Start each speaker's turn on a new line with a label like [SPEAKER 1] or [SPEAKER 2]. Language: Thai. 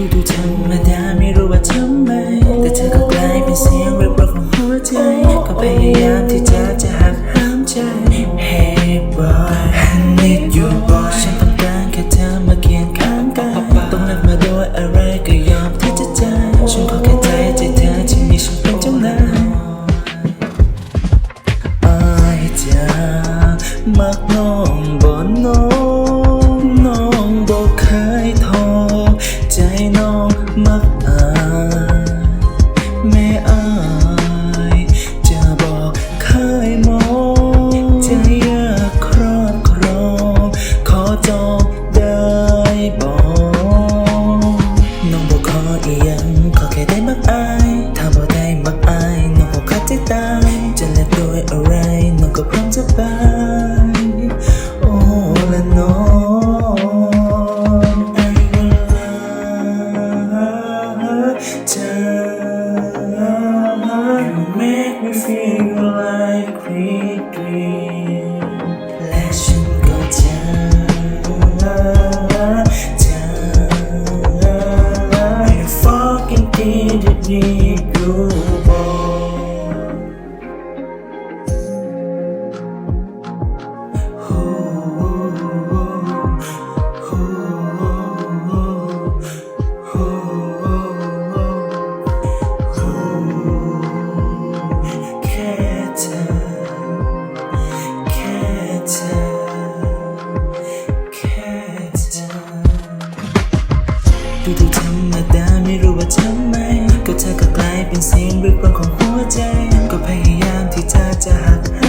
[SPEAKER 1] ดูดูธรรมดาไม่รู้ว่าทำไม แต่เธอก็กลายเป็นเสียงเรียกร้องของหัวใจ ก็พยายามที่จะจะหักห้ามใจ Hey boy I need you boy ฉันต้องการแค่เธอมาเคียงข้างกายต้องรักมาด้วยอะไรก็ยอมที่จะใจฉันขอแค่ใจใจเธอที่มีฉันเป็นเจ้านายอ้ายจะมักน้องบ่น้อ Need me good. ที่ดูธรรมดาไม่รู้ว่าทำไม ก็เธอก็กลายเป็นเสียงรึกร้องของหัวใจ ก็พยายามที่เธอจะหัก